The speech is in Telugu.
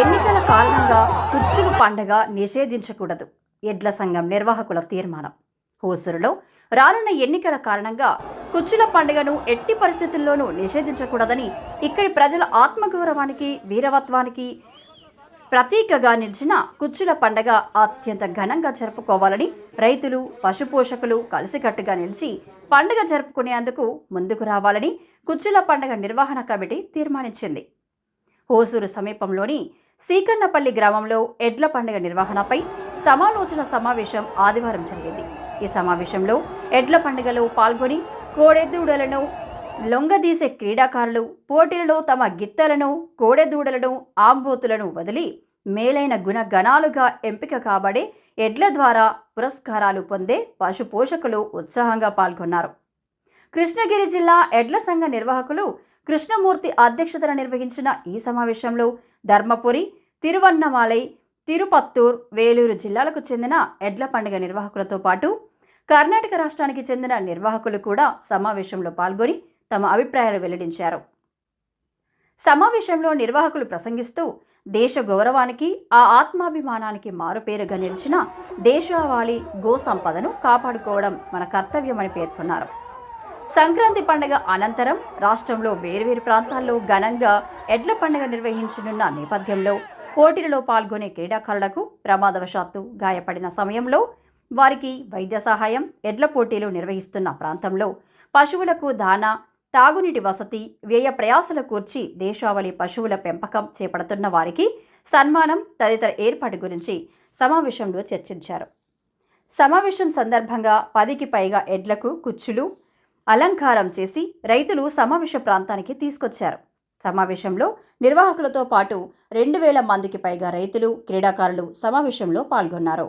ఎన్నికల కారణంగా కుచ్చులు పండగ నిషేధించకూడదు. ఎడ్ల సంఘం నిర్వాహకుల తీర్మానం. హోసూరులో రానున్న ఎన్నికల కారణంగా కుచ్చుల పండుగను ఎట్టి పరిస్థితుల్లోనూ నిషేధించకూడదని ఇక్కడి ప్రజల ఆత్మగౌరవానికి వీరవత్వానికి ప్రతీకగా నిలిచిన కుచ్చుల పండగ అత్యంత ఘనంగా జరుపుకోవాలని రైతులు పశుపోషకులు కలిసికట్టుగా నిలిచి పండుగ జరుపుకునేందుకు ముందుకు రావాలని కుచ్చుల పండగ నిర్వహణ కమిటీ తీర్మానించింది. హోసూరు సమీపంలోని సీకన్నపల్లి గ్రామంలో ఎడ్ల పండుగ నిర్వహణపై సమాలోచన సమావేశం ఆదివారం జరిగింది. ఈ సమావేశంలో ఎడ్ల పండుగలో పాల్గొని కోడెదూడలను లొంగదీసే క్రీడాకారులు పోటీలలో తమ గిత్తలను కోడెదూడలను ఆంబోతులను వదిలి మేలైన గుణగణాలుగా ఎంపిక కాబడే ఎడ్ల ద్వారా పురస్కారాలు పొందే పశు పోషకులు ఉత్సాహంగా పాల్గొన్నారు. కృష్ణగిరి జిల్లా ఎడ్ల సంఘ నిర్వాహకులు కృష్ణమూర్తి అధ్యక్షతన నిర్వహించిన ఈ సమావేశంలో ధర్మపురి తిరువన్నమాలై తిరుపత్తూర్ వేలూరు జిల్లాలకు చెందిన ఎడ్ల పండుగ నిర్వాహకులతో పాటు కర్ణాటక రాష్ట్రానికి చెందిన నిర్వాహకులు కూడా సమావేశంలో పాల్గొని తమ అభిప్రాయాలు వెల్లడించారు. సమావేశంలో నిర్వాహకులు ప్రసంగిస్తూ దేశ గౌరవానికి ఆ ఆత్మాభిమానానికి మారుపేరుగా నిలిచిన దేశావాళి గో సంపదను కాపాడుకోవడం మన కర్తవ్యమని పేర్కొన్నారు. సంక్రాంతి పండుగ అనంతరం రాష్ట్రంలో వేర్వేరు ప్రాంతాల్లో ఘనంగా ఎడ్ల పండుగ నిర్వహించనున్న నేపథ్యంలో పోటీలలో పాల్గొనే క్రీడాకారులకు ప్రమాదవశాత్తు గాయపడిన సమయంలో వారికి వైద్య సహాయం ఎడ్ల పోటీలు నిర్వహిస్తున్న ప్రాంతంలో పశువులకు దానా తాగునీటి వసతి వ్యయ ప్రయాసల కూర్చి దేశావళి పశువుల పెంపకం చేపడుతున్న వారికి సన్మానం తదితర ఏర్పాటు గురించి సమావేశంలో చర్చించారు. సమావేశం సందర్భంగా పదికి పైగా ఎడ్లకు కుచ్చులు అలంకారం చేసి రైతులు సమావేశ ప్రాంతానికి తీసుకొచ్చారు. సమావేశంలో నిర్వాహకులతో పాటు రెండు వేల మందికి పైగా రైతులు క్రీడాకారులు సమావేశంలో పాల్గొన్నారు.